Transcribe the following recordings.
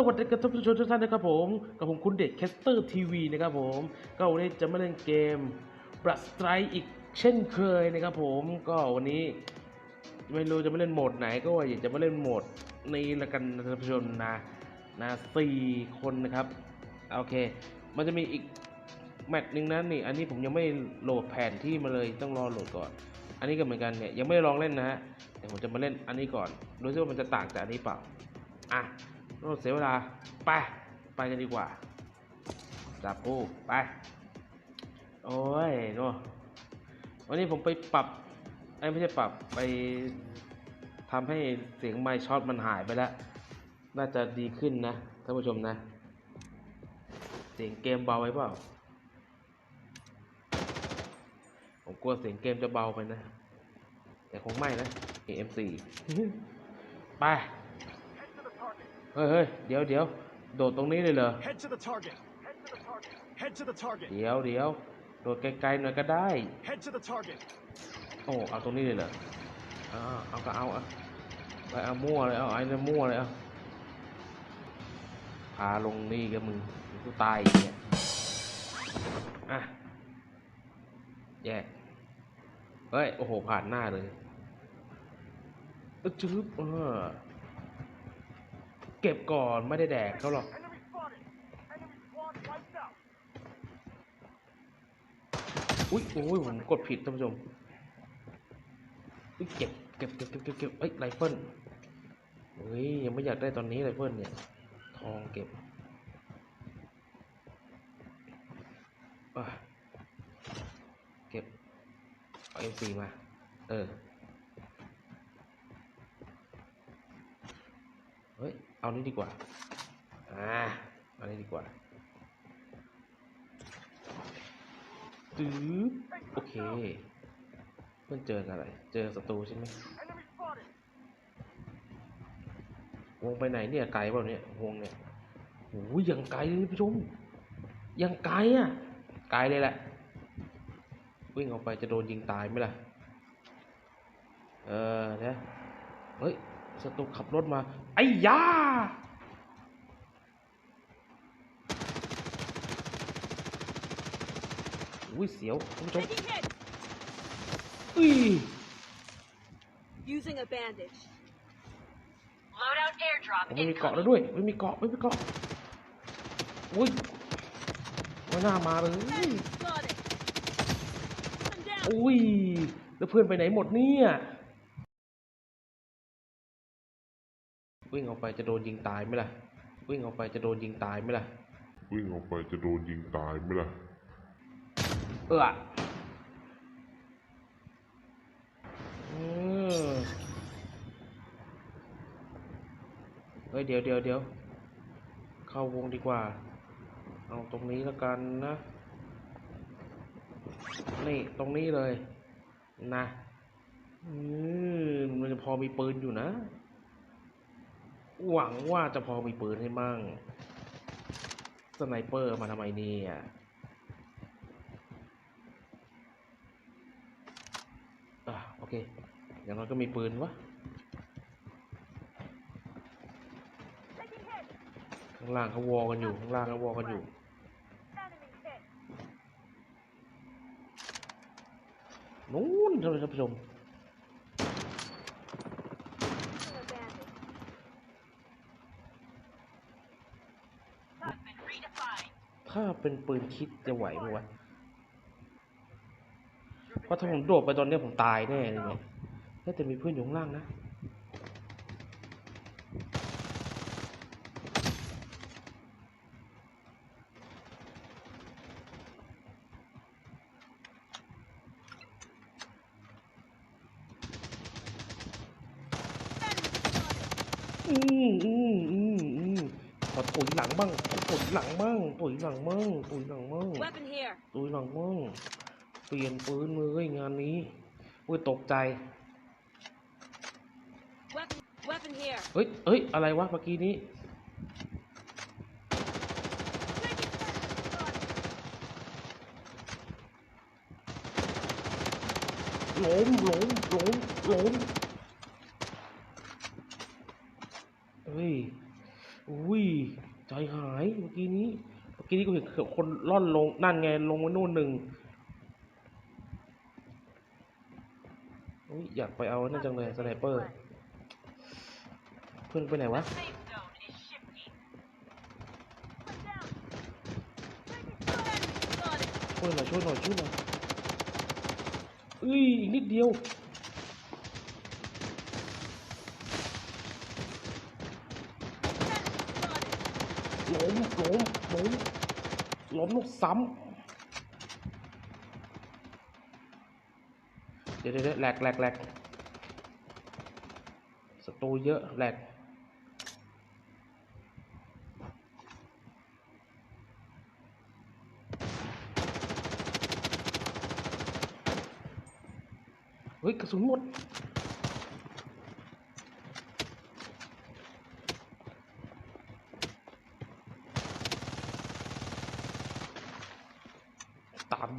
สวัสดีกับท่านผู้ชมทุกท่านนะครับผมกับผมคุณเด็กแคสเตอร์ทีวีนะครับผมก็วันนี้จะมาเล่นเกมบลัสไตร์อีกเช่นเคยนะครับผมก็วันนี้ไม่รู้จะมาเล่นโหมดไหนก็ว่าอยากจะมาเล่นโหมดนี้ละกันท่านผู้ชมนะนะสี่คนนะครับโอเค มันจะมีอีกแมตช์หนึ่งนะนี่อันนี้ผมยังไม่โหลดแผนที่มาเลยต้องรอโหลดก่อน อันนี้ก็เหมือนกันเนี่ยยังไม่ได้ลองเล่นนะฮะเดี๋ยวผมจะมาเล่นอันนี้ก่อนดูซิว่ามันจะต่างจากอันนี้เปล่าอะ โน่เสียเวลา ไป ไปกันดีกว่าจับกูไป โอ้ยโน่วันนี้ผมไปปรับไอ้ไม่ใช่ปรับไปทำให้เสียงไมค์ช็อตมันหายไปแล้ว น่าจะดีขึ้นนะท่านผู้ชมนะ เสียงเกมเบาไว้เปล่า ผมกลัวเสียงเกมจะเบาไปนะ แต่คงไม่นะ AM4 ไป เฮ้ยเฮ้ยเดี๋ยวเดี๋ยวโดดตรงนี้เลยเหรอ Head to the target. Head to the target. เดี๋ยวเดี๋ยวโดดไกลๆหน่อยก็ได้ Head to the target. โอ้เอาตรงนี้เลยเหรอเอาเอาก็เอาเอาไปเอามั่วเลยเอาไอ้เนี่ยมั่วเลยเอาพาลงนี่กับมึงมึงกูตายอีกเนี่ยอะแยกเฮ้ย โอ้โห ผ่านหน้าเลยเอ้ยจึ๊บเออ เก็บก่อนไม่ได้แดกเขาหรอกอุ้ยโอ้ยผมกดผิดท่านผู้ชมอุ๊ยเก็บเก็บเก็บเก็บเก็บเก็บเอ้ยไรเฟิลเฮ้ยยังไม่อยากได้ตอนนี้ไรเฟิลเนี่ย ทองเก็บอะเก็บเอาเอ็มซีมา เออ เฮ้ยเอานี้ดีกว่า อ่าเอานี้ดีกว่าตื้อโอเคเพื่อนเจออะไร เจอศัตรูใช่ไหมวงไปไหนเนี่ยไกลเปล่าเนี่ยวงเนี่ยโอ้ยยังไกลเลยผู้ชม ยังไกลอะ ไกลเลยแหละ วิ่งออกไปจะโดนยิงตายไหมล่ะ เออนะเฮ้ย ศัตรูขับรถมาไอ้ยาอุ้ยเสียวท่านผู้ชม Taking hit. อุ้ย Using a bandage. Loadout airdrop ผมไม่มีเกาะ incoming. แล้วด้วยไม่มีเกาะไม่มีเกาะอุ้ยไม่น่ามาเลย Enemy spotted. I'm down. อุ้ยแล้วเพื่อนไปไหนหมดเนี่ย วิ่งออกไปจะโดนยิงตายไหมล่ะ วิ่งออกไปจะโดนยิงตายไหมล่ะ วิ่งออกไปจะโดนยิงตายไหมล่ะ เอออืมเฮ้ยเดี๋ยวเดี๋ยวเดี๋ยวเข้าวงดีกว่า เอาตรงนี้แล้วกันนะ นี่ตรงนี้เลย นะ อืมมันจะพอมีปืนอยู่นะ หวังว่าจะพอมีปืนให้มั่ง สไนเปอร์มาทำไมเนี่ยอะโอเค อย่างน้อยก็มีปืนวะ ข้างล่างเขาวอกันอยู่ ข้างล่างเขาวอกันอยู่นู้นท่านผู้ชม Using a bandage. Has been redefined. ถ้าเป็นปืนคิดจะไหวไหมวะเพราะถ้าผมโดดไปตอนนี้ผมตายแน่เลยเนี่ยเฮ้ยแต่มีเพื่อนอยู่ข้างล่างนะ อืมอืมอืมอืมขอตุ๋ยหลังบ้างขอตุ๋ย หลังบ้างตุ๋ยหลังบ้างตุ๋ยหลังบ้าง Weapon here. ตุ๋ยหลังบ้างเปลี่ยนปืนมืองานนี้อุ้ยตกใจ Weapon. Weapon here. เฮ้ยเฮ้ยอะไรวะเมื่อกี้นี้ล้มล้มล้มล้มเฮ้ยอุ้ย นี้กูเห็นคนล่อนลงนั่นไงลงมานู่นหนึ่งอุ๊ยอยากไปเอานั่นจังเลยสไนเปอร์เพื่อนไปไหนวะ Safe zone is shifting. One down. Taking fire. Got it. ช่วยหน่อยช่วยหน่อยช่วยหน่อยเอ้ยอีกนิดเดียว ล้มล้มล้มล้มลูกซ้ำเดี๋ยวเดี๋ยวเดี๋ยวแหลกแหลกแหลกศัตรูเยอะแหลกเฮ้ยกระสุนหมด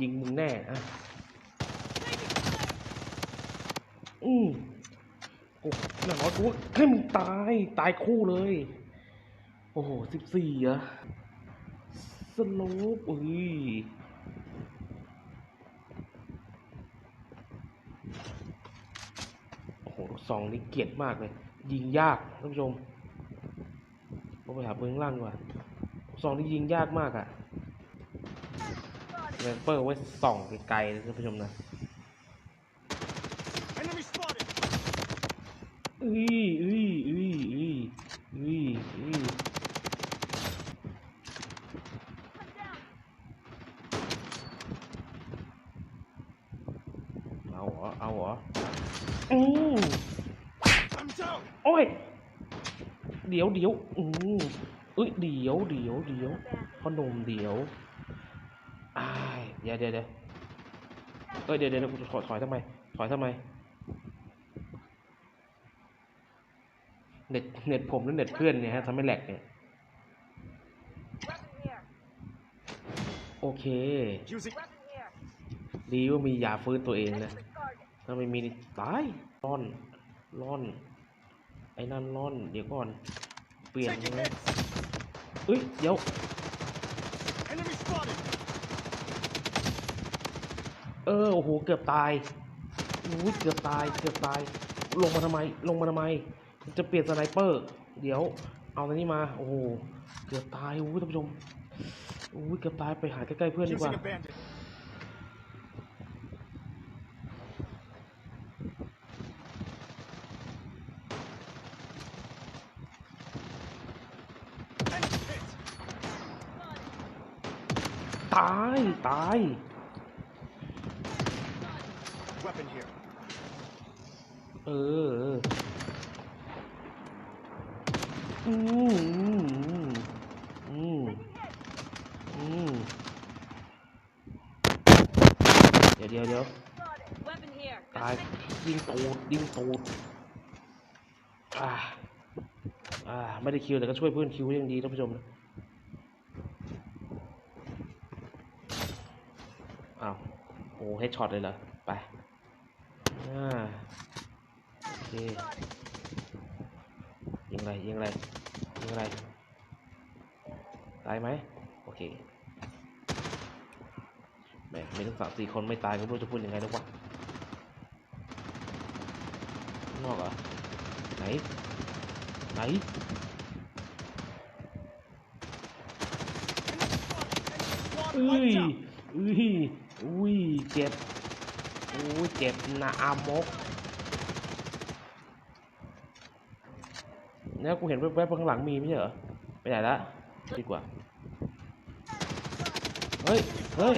ยิงมึงแน่อะอืมกูอย่างน้อยกูให้มึงตาย ตายคู่เลย โอ้โหสิบสี่อะสโลปเอ้ยโอ้โหลูกซองนี่เกลียดมากเลย ยิงยากท่านผู้ชมเราไปหาปืนข้างล่างดีกว่าลูกซองนี่ยิงยากมากอะ Got it. เรเปอร์ไว้ส่องไกลๆนะท่านผู้ชมนะ Enemy spotted. อุ้ยอุ้ยอุ้ยอุ้ยอุ้ยอุ้ย One down. เอาเหรอ เอาเหรออืม I'm down. โอ้ย เดี๋ยวเดี๋ยวอืมเอ้ยเดี๋ยวเดี๋ยวเดี๋ยวพอหนมเดี๋ยวอ้าย เดี๋ยวเดี๋ยวเดี๋ยวเอ้ยเดี๋ยวเดี๋ยวเดี๋ยวกูจะถอยถอยทำไม ถอยทำไม เน็ตเน็ตผมหรือเน็ตเพื่อนเนี่ยฮะทำให้แหลกเนี่ยโอเค ดีว่ามียาฟื้นตัวเองนะถ้าไม่มีตายร่อนร่อน ไอ้นั่นร่อน เดี๋ยวก่อน เปลี่ยนนะเอ้ย เดี๋ยว เออโอ้โหเกือบตายอุ้ยเกือบตายเกือบตาย ลงมาทำไม ลงมาทำไม จะเปลี่ยนสไนเปอร์ เดี๋ยว เอาอันนี้มา โอ้โห เกือบตายอุ้ยท่านผู้ชมอุ้ยเกือบตายไปหาใกล้ๆเพื่อนดีกว่า ตาย ตาย Weapon here. เออเอออืมอืมอืมเดี๋ยวเดี๋ยวเดี๋ยว Got it. Weapon here. ตาย ยิงตูดยิงตูดอ่าอ่า ไม่ได้คิวแต่ก็ช่วยเพื่อนคิวยังดีท่านผู้ชมนะอ้าวโอ้เฮดช็อตเลยเหรอ ไป อ่า โอเค Got it. ยิงอะไรยิงอะไรยิงอะไรตายไหมโอเคแหมมีทั้งสามสี่คนไม่ตายก็ไม่รู้จะพูดยังไงแล้ววะนอกเหรอไหนไหนอุ้ยอุ้ยอุ้ยเจ็บอุ้ยเจ็บนะอามก เนี่ยกูเห็นแวบๆข้างหลังมีไม่ใช่เหรอไปไหนละดีกว่าเฮ้ยเฮ้ย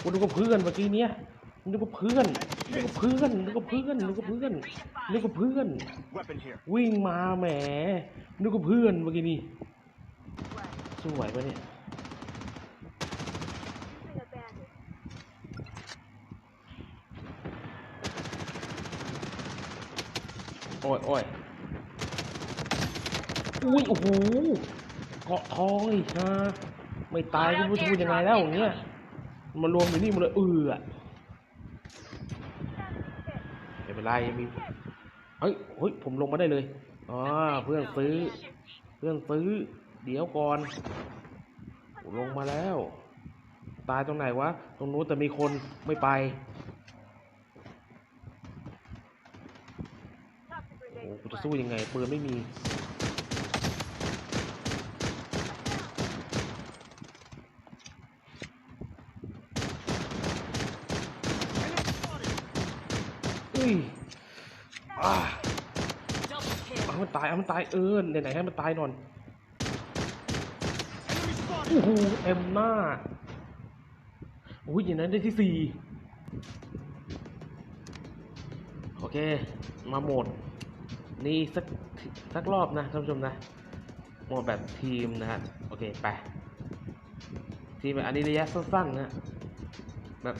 กูนึกว่าเพื่อนเมื่อกี้เนี้ยนึกว่าเพื่อนนึกว่าเพื่อนนึกว่าเพื่อนนึกว่าเพื่อนนึกว่าเพื่อน วิ่งมาแหมนึกว่าเพื่อนเมื่อกี้นี่ Right. สวยปะเนี่ย Using a bandit. โอ้ยโอ้ยอุ้ยโอ้โหเกาะทองอีกฮะไม่ตายก็ไม่รู้จะพูดยังไงแล้วอย่างเงี้ยมารวมอยู่นี่หมดเลยเออไม่เป็นไรยังมีเฮ้ยเฮ้ยผมลงมาได้เลยอ๋อเพื่อนซื้อ เพื่อนซื้อ เดี๋ยวก่อนลงมาแล้ว ตายตรงไหนวะ ตรงนู้นแต่มีคนไม่ไป Toxic โอ้ grenade กูจะสู้ยังไงปืนไม่มีอุ้ยอ่าเอามันตายเอามันตายเออไหนๆให้มันตายนอย Enemy spotted. โอ้โหเอ็มหน้าอุ้ยอย่างนั้นได้ที่สี่โอเค มาโหมด นี่สักสักรอบนะท่านผู้ชมนะโหมดแบบทีมนะฮะโอเคไปทีมแบบอันนี้ระยะสั้นๆนะแบบ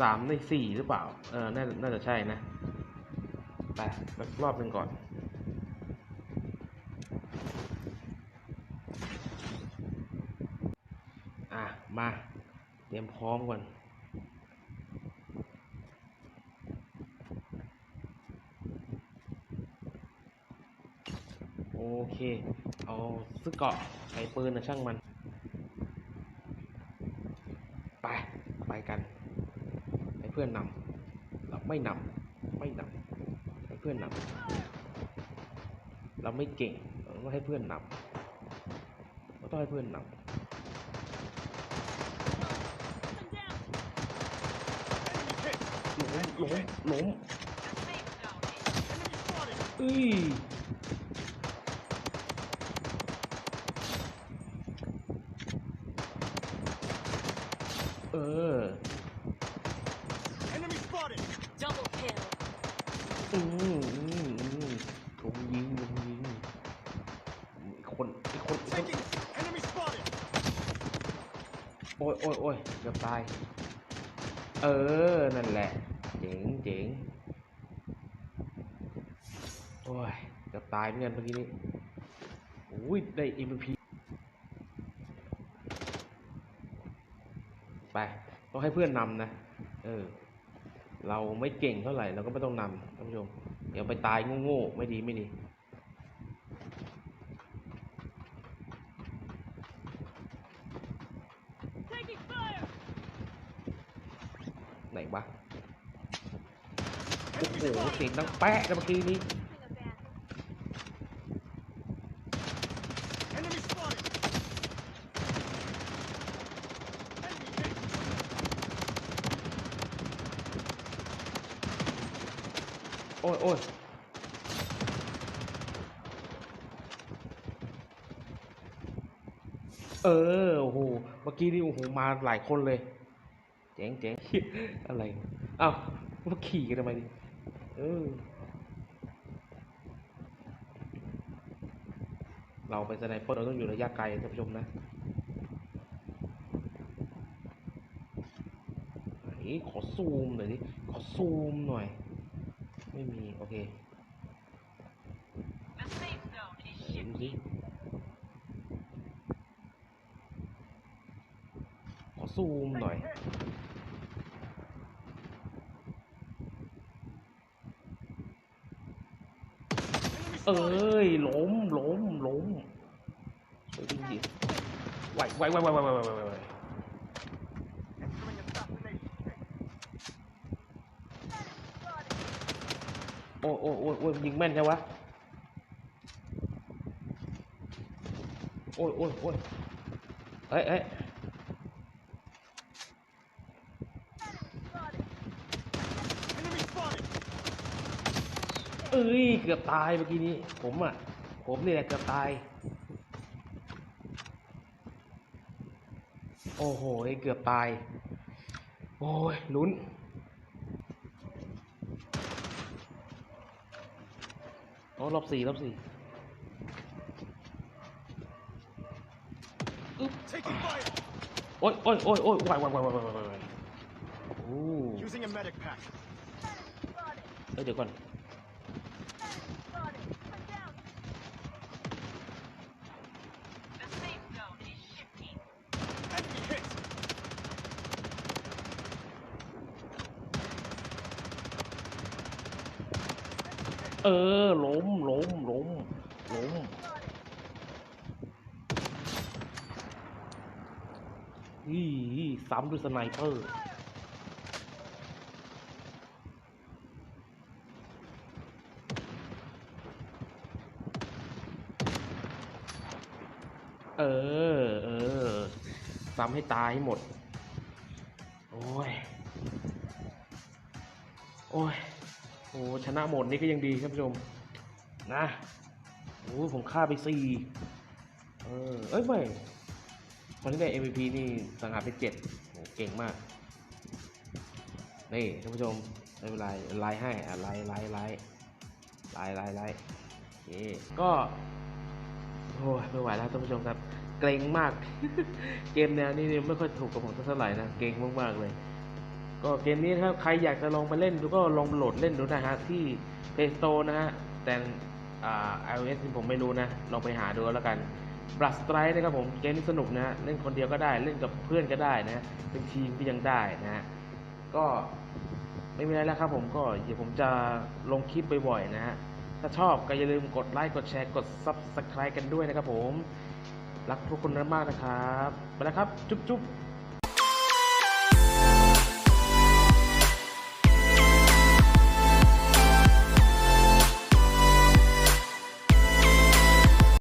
สามในสี่หรือเปล่าเออน่าน่าจะใช่นะไปสักรอบหนึ่งก่อนอะมาเตรียมพร้อมก่อน โอเค เอา ซื้อเกาะไอปืนนะช่างมัน ไป ไปกันให้เพื่อนนำเราไม่นำไม่นำให้เพื่อนนำเราไม่เก่งเราต้องให้เพื่อนนำเราต้องให้เพื่อนนำ Enemy hit. ล้มล้มล้ม The safe zone is Enemy spotted. เอ้ย เออ Enemy spotted. Double kill. อืมอืมอืมลงยิงลงยิงอีกคนอีกคนอีกคน Taking. Enemy spotted. โอ้ยโอ้ยโอ้ยเกือบตาย เออ นั่นแหละ เจ๋งเจ๋งโอ้ย เกือบตายเหมือนกันเมื่อกี้นี้อุ้ย ได้ MVP ไปต้องให้เพื่อนนำนะ เออ เราไม่เก่งเท่าไหร่เราก็ไม่ต้องนำท่านผู้ชมเดี๋ยวไปตายโง่ๆไม่ดีไม่ดีไหนวะโอ้โหเสียงดังแป๊ะเมื่อกี้นี้ Using a bandit. Enemy spotted. Enemy hit. โอ้ยโอ้ยเออโอ้โหเมื่อกี้นี่โอ้โหมาหลายคนเลย เจ๋งเจ๋งอะไรอ้าวมาขี่กันทำไมดิเออเราเป็นสไนเปอร์เราต้องอยู่ระยะไกลท่านผู้ชมนะไหนขอซูมหน่อยดิขอซูมหน่อย ไม่มี โอเค The safe zone is เห็นสิขอซูมหน่อยเอ้ยล้มล้มล้มเฮ้ยดิไหวไหวไหวไหวไหวไหวไหวไหว Entering assassination. โอ้โอ้โอ้โอ้ยยิงแม่นใช่วะโอ้ยโอ้ยโอ้ยเอ้ยเอ้ยเอ้ย เกือบตายเมื่อกี้นี้ ผมอะ ผมนี่แหละเกือบตาย โอ้โห เกือบตาย โอ้ยลุ้น อ้รอบสี่รอบสี่ Taking fire. โอ้ยโอ้ยโอ้ยโอ้ยไหวไหวไหวไหวไหวไหวไหวโอ้ Using a medic pack. เอ้ยเดี๋ยวก่อน เออล้มล้มล้มล้มนี่ซ้ำด้วยสไนเปอร์เออ เออ ซ้ำให้ตายให้หมด โอ้ย โอ้ย โอ้ชนะหมดนี่ก็ยังดีครับผู้ชม นะโอ้ผมฆ่าไปสี่เออเอ้ยไม่คนที่ได้ MVP นี่สังหารไปเจ็ดเก่งมาก นี่ท่านผู้ชมไม่เป็นไรไลน์ให้อะไลน์ไลน์ไลน์ไลน์ไลน์ไลน์เก็โอ้ยไม่ไหวแล้วท่านผู้ชมครับ เกรงมาก เกมแนวนี้เนี่ยไม่ค่อยถูกกับผมเท่าไหร่นะ เกรงมากๆเลย ก็เกมนี้ถ้าใครอยากจะลองมาเล่นดูก็ลองโหลดเล่นดูนะฮะที่ Play Store นะฮะแต่อ่า iOS นี่ผมไม่รู้นะ ลองไปหาดูแล้วกัน Blood Strike นะครับผมเกมนี้สนุกนะฮะเล่นคนเดียวก็ได้เล่นกับเพื่อนก็ได้นะเป็นทีมก็ยังได้นะฮะก็ไม่มีอะไรแล้วครับผมก็เดี๋ยวผมจะลงคลิปบ่อยๆนะฮะถ้าชอบก็อย่าลืมกดไลค์กดแชร์กด Subscribe กันด้วยนะครับผม รักทุกคนมากๆนะครับ ไปแล้วครับ จุ๊บๆ